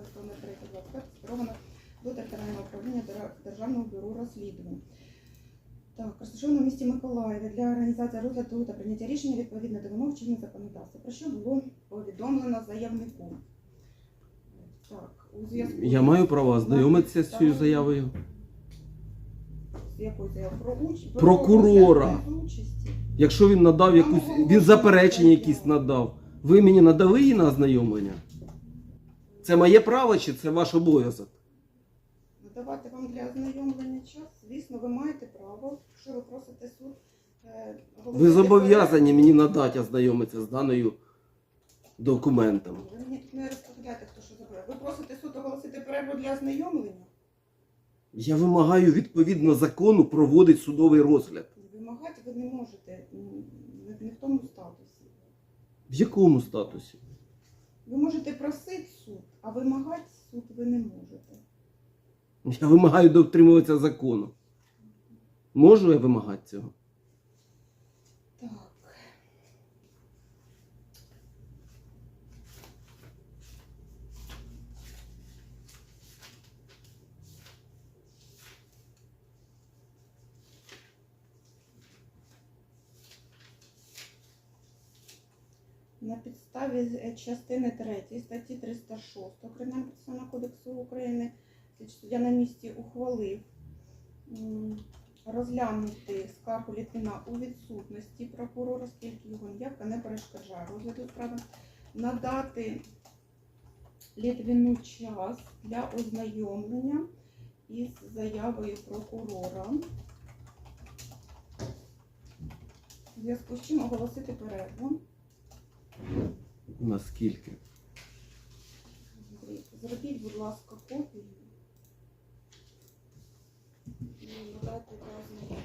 07.03.25 скеровано до територіального управління Державного бюро розслідувань. Так, розташовано в місті Миколаєві для організації розгляду та прийняття рішення відповідно до вимог чинного законодавства, про що було повідомлено заявнику. Так, у зв'язку Я маю право ознайомитися з цією заявою. з якою заявою? Про уч... Прокурора. участі. Якщо він надав якусь, він заперечення якісь надав, ви мені надали її на ознайомлення? Це моє право чи це ваш обов'язок? Надавати вам для ознайомлення час. Звісно, ви маєте право, якщо ви просите суд. е, Ви оголосити зобов'язані мені надати ознайомитися з даною документом. перерву. Ви мені тут не розповідаєте, хто що забирає. Ви просите суд оголосити перерву для ознайомлення. Я вимагаю відповідно закону проводити судовий розгляд. Вимагати ви не можете м, не- не в тому статусі. В якому статусі? Ви можете просити суд, а вимагати суд ви не можете. Я вимагаю дотримуватися закону. Можу я вимагати цього? Так. На підставі е, частини 3 статті 306 Кримінального процесуального кодексу України суддя на місці ухвалив розглянути скаргу Літвіна у відсутності прокурора, оскільки його ніяка не перешкоджає розгляду справи, надати Літвіну час для ознайомлення із заявою прокурора. В зв'язку з чим оголосити перерву. Наскільки? Зробіть, будь ласка, копію. Для ознайомлення.